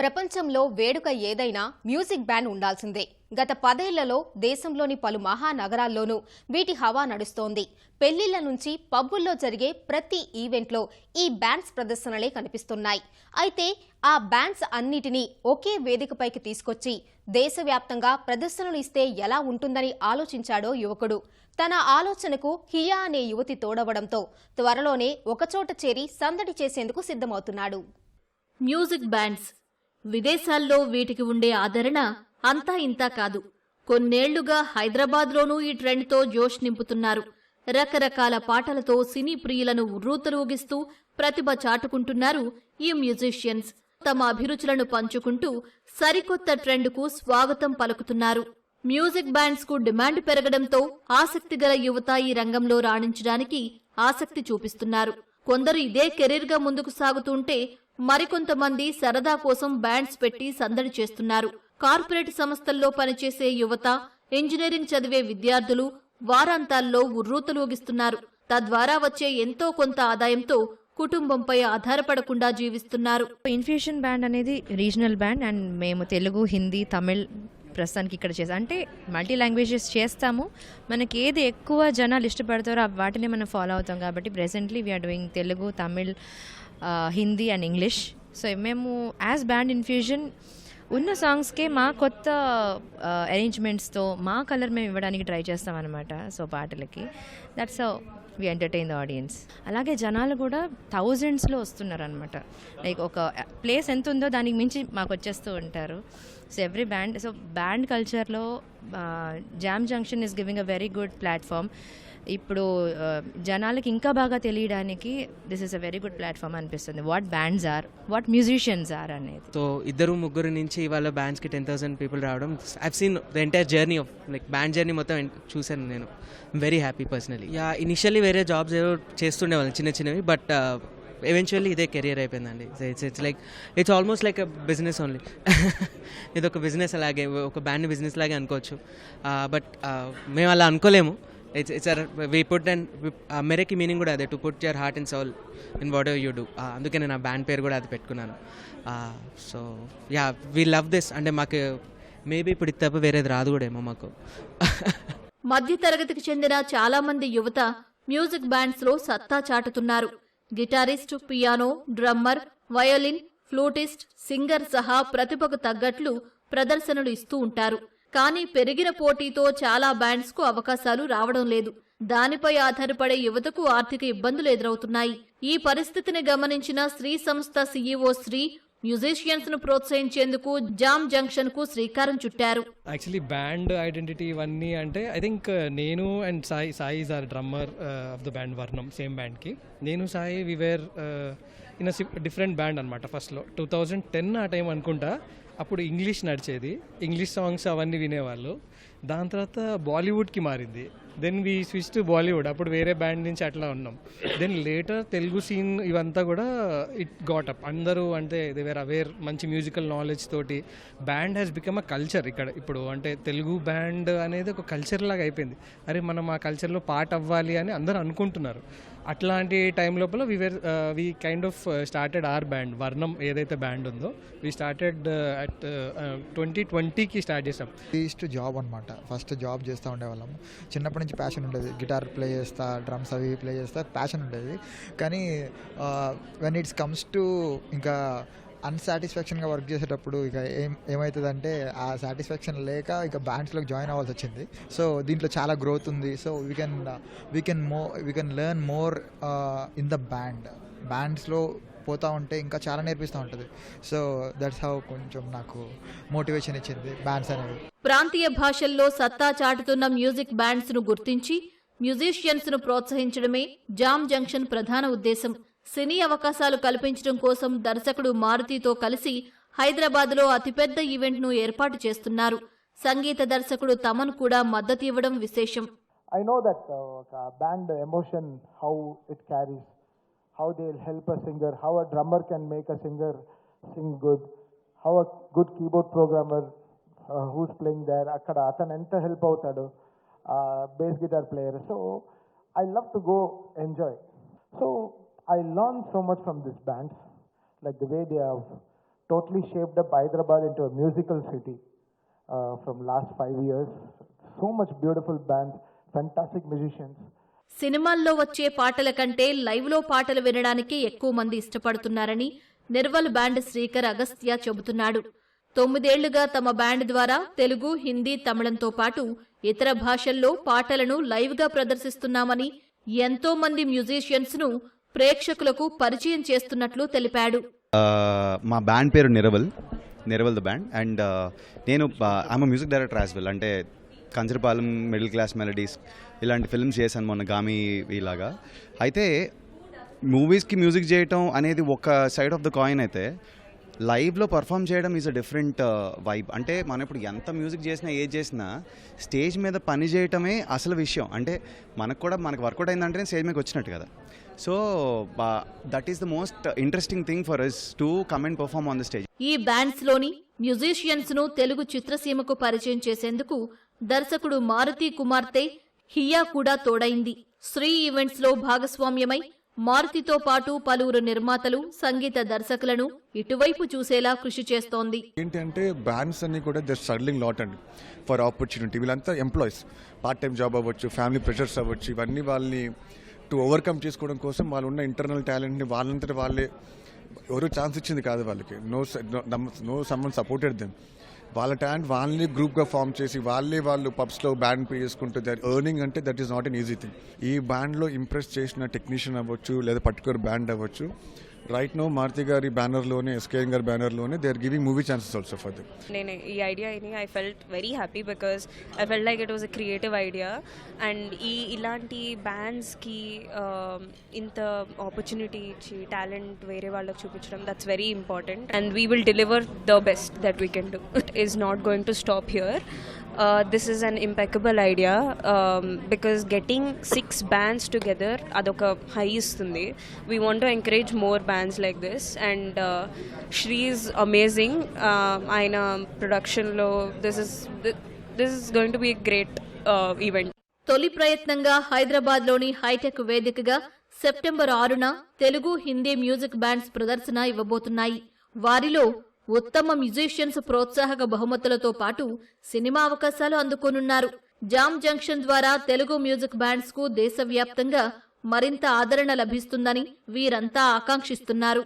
ప్రపంచంలో వేడుక ఏదైనా మ్యూజిక్ బ్యాండ్ ఉండాల్సిందే. గత పదేళ్ళలో దేశంలోని పలు మహానగరాల్లోనూ వీటి హవా నడుస్తోంది. పెళ్ళిళ్ళ నుంచి పబ్బుల్లో జరిగే ప్రతి ఈవెంట్లో ఈ బ్యాండ్స్ ప్రదర్శనలే కనిపిస్తున్నాయి. అయితే ఆ బ్యాండ్స్ అన్నిటినీ ఒకే వేదికపైకి తీసుకొచ్చి దేశవ్యాప్తంగా ప్రదర్శనలు ఇస్తే ఎలా ఉంటుందని ఆలోచించాడో యువకుడు. తన ఆలోచనకు హియా అనే యువతి తోడవడంతో త్వరలోనే ఒకచోట చేరి సందడి చేసేందుకు సిద్ధమవుతున్నాడు. మ్యూజిక్ బ్యాండ్స్ విదేశాల్లో వీటికి ఉండే ఆదరణ అంతా ఇంతా కాదు. కొన్నేళ్ళుగా హైదరాబాద్లోనూ ఈ ట్రెండ్తో జోష్ నింపుతున్నారు. రకరకాల పాటలతో సినీ ప్రియులను ఉర్రూతరూగిస్తూ ప్రతిభ చాటుకుంటున్నారు ఈ మ్యూజిషియన్స్. తమ అభిరుచులను పంచుకుంటూ సరికొత్త ట్రెండ్కు స్వాగతం పలుకుతున్నారు. మ్యూజిక్ బ్యాండ్స్కు డిమాండ్ పెరగడంతో ఆసక్తిగల యువత ఈ రంగంలో రాణించడానికి ఆసక్తి చూపిస్తున్నారు. కొందరు ఇదే కెరీర్గా ముందుకు సాగుతుంటే మరికొంతమంది సరదా కోసం బ్యాండ్స్ పెట్టి సందడి చేస్తున్నారు. కార్పొరేట్ సంస్థల్లో పనిచేసే యువత ఇంజనీరింగ్ చదివే విద్యార్థులు వారాంతాల్లో ఉర్రూతలూగిస్తున్నారు. తద్వారా వచ్చే ఎంతో కొంత ఆదాయంతో కుటుంబంపై ఆధారపడకుండా జీవిస్తున్నారు. ఇన్ఫ్యూషన్ బ్యాండ్ అనేది రీజనల్ బ్యాండ్ అండ్ మేము తెలుగు హిందీ తమిళ్ ప్రస్తుతానికి ఇక్కడ చేస్తాం అంటే మల్టీ లాంగ్వేజెస్ చేస్తాము. మనకి ఏది ఎక్కువ జనాలు ఇష్టపడతారో వాటినే వాటిని మనం ఫాలో అవుతాం కాబట్టి presently we're doing Telugu Tamil Hindi and English. So మేము యాజ్ బ్యాండ్ ఇన్ఫ్యూజన్ ఉన్న సాంగ్స్కే మా కొత్త అరేంజ్మెంట్స్తో మా కలర్ మేము ఇవ్వడానికి ట్రై చేస్తాం అనమాట సో పాటలకి. That's we entertain the audience అలాగే జనాలు కూడా థౌజండ్స్లో వస్తున్నారు అనమాట లైక్ ఒక ప్లేస్ ఎంత ఉందో దానికి మించి మాకు వచ్చేస్తూ ఉంటారు. So every band so band కల్చర్లో jam junction is giving a very good platform ఇప్పుడు జనాలకి ఇంకా బాగా తెలియడానికి this is a very good platform అనిపిస్తుంది. What bands are what musicians are అనేది. సో ఇద్దరు ముగ్గురు నుంచి వాళ్ళ బ్యాండ్స్కి టెన్ థౌసండ్ పీపుల్ రావడం I've seen the entire journey of like band journey మొత్తం చూసాను చూశాను నేను. Very happy personally yeah initially వేరే జాబ్స్ ఏవో చేస్తుండేవాళ్ళం చిన్న చిన్నవి బట్ ఎవెన్చువల్లీ uh, ఇదే కెరియర్ అయిపోయిందండి. It's it's like it's almost like business only ఇది ఒక బిజినెస్ అలాగే ఒక బ్యాండ్ బిజినెస్ లాగే అనుకోవచ్చు. Uh, బట్ uh, మేము అలా అనుకోలేము. It's it's we put and మెరకి meaning కూడా అదే to put your heart and soul in whatever you do అందుకే నేను ఆ బ్యాండ్ పేరు కూడా అది పెట్టుకున్నాను. So yeah we love this అంటే మాకు మేబీ ఇప్పుడు ఇది తప్ప వేరేది రాదు కూడా ఏమో మాకు. మధ్యతరగతికి చెందిన చాలా మంది యువత మ్యూజిక్ బ్యాండ్స్లో సత్తా చాటుతున్నారు. Guitarist piano drummer violin flutist singer సహా ప్రతిభకు తగ్గట్లు ప్రదర్శనలు ఇస్తూ ఉంటారు. కానీ పెరిగిన పోటీతో చాలా బ్యాండ్స్కు అవకాశాలు రావడం లేదు. దానిపై ఆధారపడే యువతకు ఆర్థిక ఇబ్బందులు ఎదురవుతున్నాయి. ఈ పరిస్థితిని గమనించిన శ్రీ సంస్థ సీఈఓ శ్రీ మ్యూజిషియన్స్ను ప్రోత్సహించేందుకు జామ్ జంక్షన్కు శ్రీకారం చుట్టారు. యాక్చువల్లీ బ్యాండ్ ఐడెంటిటీ ఇవన్నీ అంటే ఐ థింక్ నేను and Sai Sai is our drummer of the band Varnam same బ్యాండ్కి నేను Sai we were in different band అనమాట ఫస్ట్లో టూ థౌజండ్ టెన్ ఆ టైం అనుకుంటా అప్పుడు ఇంగ్లీష్ నడిచేది. ఇంగ్లీష్ సాంగ్స్ అవన్నీ వినేవాళ్ళు. దాని తర్వాత బాలీవుడ్కి మారింది. Then we switch to Bollywood అప్పుడు వేరే బ్యాండ్ నుంచి అట్లా ఉన్నాం. దెన్ లేటర్ తెలుగు సీన్ ఇవంతా కూడా ఇట్ గాట్ అప్ అందరూ అంటే దే వేర్ అవేర్ మంచి మ్యూజికల్ నాలెడ్జ్ తోటి band has become a culture ఇక్కడ. ఇప్పుడు అంటే తెలుగు బ్యాండ్ అనేది ఒక కల్చర్ లాగా అయిపోయింది. అరే మనం ఆ కల్చర్లో పార్ట్ అవ్వాలి అని అందరూ అనుకుంటున్నారు. అట్లాంటి టైం లోపల we were we kind of started our band వర్ణం ఏదైతే బ్యాండ్ ఉందో వి స్టార్టెడ్ అట్ ట్వంటీ ట్వంటీకి స్టార్ట్ చేసాం. ఈస్ట్ జాబ్ అనమాట ఫస్ట్ జాబ్ చేస్తూ ఉండేవాళ్ళము. చిన్నప్పటి నుంచి ప్యాషన్ ఉండేది. గిటార్ ప్లే చేస్తా డ్రమ్స్ అవి ప్లే చేస్తా ప్యాషన్ ఉండేది. కానీ వెన్ ఇట్స్ కమ్స్ టు ఇంకా అన్సాటిస్ఫాక్షన్గా వర్క్ చేసేటప్పుడు ఇక ఏం ఏమవుతుందంటే ఆ సాటిస్ఫాక్షన్ లేక ఇక బ్యాండ్స్లోకి జాయిన్ అవ్వాల్సి వచ్చింది. సో దీంట్లో చాలా గ్రోత్ ఉంది. So we can we can mo we can learn more in the band బ్యాండ్స్లో పోతూ ఉంటే ఇంకా చాలా నేర్పిస్తూ ఉంటుంది. సో దట్స్ హౌ కొంచెం నాకు మోటివేషన్ ఇచ్చింది బ్యాండ్స్ అనేవి ప్రాంతీయ భాషల్లో సత్తా చాటుతున్న మ్యూజిక్ బ్యాండ్స్ను గుర్తించి మ్యూజిషియన్స్ను ప్రోత్సహించడమే జామ్ జంక్షన్ ప్రధాన ఉద్దేశం. సినీ అవకాశాలు కల్పించడం కోసం దర్శకుడు మారుతితో కలిసి హైదరాబాద్లో అతిపెద్ద ఈవెంట్ను ఏర్పాటు చేస్తున్నారు. సంగీత దర్శకుడు తమన్ కూడా మద్దతు ఇవ్వడం విశేషం. Know that uh, ఒక band emotion, how it carries, how they'll help a singer, how a drummer can make a singer sing good, how a good keyboard programmer uh, who's playing there, అక్కడ అతను ఎంత help అవుతాడు bass guitar player so I love to go enjoy so I learn so much from this bands like the way they have totally shaped up Hyderabad into a musical city uh, from last five years. So much beautiful bands, fantastic musicians. సినిమాల్లో వచ్చే పాటల కంటే లైవ్లో పాటలు వినడానికి ఎక్కువ మంది ఇష్టపడుతున్నారని నిర్వల్ బ్యాండ్ శ్రీకర్ అగస్త్య చెబుతున్నాడు. తొమ్మిదేళ్ళుగా తమ బ్యాండ్ ద్వారా తెలుగు హిందీ తమిళంతో పాటు ఇతర భాషల్లో పాటలను లైవ్గా ప్రదర్శిస్తున్నామని ఎంతో మంది మ్యూజిషియన్స్ను ప్రేక్షకులకు పరిచయం చేస్తున్నట్లు తెలిపాడు. మా బ్యాండ్ పేరు Niraval Niraval the band. And నేను I'm music director as well అంటే కంచరపాలెం మిడిల్ క్లాస్ మెలడీస్ ఇలాంటి ఫిల్మ్స్ చేశాను మొన్న గామి ఇలాగా అయితే మూవీస్కి మ్యూజిక్ చేయటం అనేది ఒక సైడ్ ఆఫ్ ద కాయిన్ అయితే లైవ్లో పర్ఫామ్ చేయడం is a different uh, vibe. అంటే మనం ఇప్పుడు ఎంత మ్యూజిక్ చేసినా ఏది చేసినా స్టేజ్ మీద పని చేయటమే అసలు విషయం. అంటే మనకు కూడా మనకు వర్కౌట్ అయిందంటేనే స్టేజ్ మీదకి వచ్చినట్టు కదా. So that is the most interesting thing for us to come and perform on the stage ఈ బ్యాండ్స్లోని మ్యూజిషియన్స్ను తెలుగు చిత్రసీమకు పరిచయం చేసేందుకు దర్శకుడు మారుతి కుమార్తె హియా కూడా తోడైంది. శ్రీ ఈవెంట్స్లో భాగస్వామ్యమై మారుతితో పాటు పలువురు నిర్మాతలు సంగీత దర్శకులను ఇటువైపు చూసేలా కృషి చేస్తోంది. ఏంటంటే అంటే బ్యాండ్స్ అన్ని కూడా జస్ట్ స్ట్రగ్లింగ్ లాట్ అండి ఫర్ ఆపర్చునిటీ. వీళ్ళంతా ఎంప్లాయీస్. పార్ట్ టైం జాబ్ అవ్వచ్చు ఫ్యామిలీ ప్రెషర్స్ అవ్వచ్చు ఇవన్నీ వాళ్ళని టు ఓవర్కమ్ చేసుకోవడం కోసం వాళ్ళు ఉన్న ఇంటర్నల్ టాలెంట్ని వాళ్ళంతటి వాళ్ళే ఎవరు ఛాన్స్ ఇచ్చింది కాదు వాళ్ళకి. No no someone supported them. వాళ్ళ టాలెంట్ వాళ్ళని గ్రూప్గా ఫామ్ చేసి వాళ్ళే వాళ్ళు పబ్స్లో బ్యాండ్ పే చేసుకుంటూ దట్ ఎర్నింగ్ అంటే that is not an easy thing ఈ బ్యాండ్లో ఇంప్రెస్ చేసిన టెక్నీషియన్ అవ్వచ్చు లేదా పర్టికులర్ బ్యాండ్ అవ్వచ్చు రైట్ నో మారుతి గారి బ్యానర్లోనే ఎస్కేఎన్ గారి బ్యానర్లోనే they are giving movie chances also for them నేను ఈ ఐడియా అయినా I felt very happy because I felt like it was a creative idea and ఈ ఇలాంటి బ్యాండ్స్కి ఇంత ఆపర్చునిటీ ఇచ్చి టాలెంట్ వేరే వాళ్ళకి చూపించడం that's very important and we will deliver the best that we can do it is not going to stop here this is an impeccable idea because getting six bands together అదొక high ఇస్తుంది. We want to encourage more bands like this and Shri amazing ఆయన ప్రొడక్షన్లో this is this is going to be great event తొలి ప్రయత్నంగా హైదరాబాద్లోని hitech వేదికగా September ఆరున Telugu Hindi music bands ప్రదర్శన ఇవ్వబోతున్నాయి. వారిలో ఉత్తమ మ్యూజిషియన్స్ ప్రోత్సాహక బహుమతులతో పాటు సినిమా అవకాశాలు అందుకోనున్నారు. జామ్ జంక్షన్ ద్వారా తెలుగు మ్యూజిక్ బ్యాండ్స్కు దేశవ్యాప్తంగా మరింత ఆదరణ లభిస్తుందని వీరంతా ఆకాంక్షిస్తున్నారు.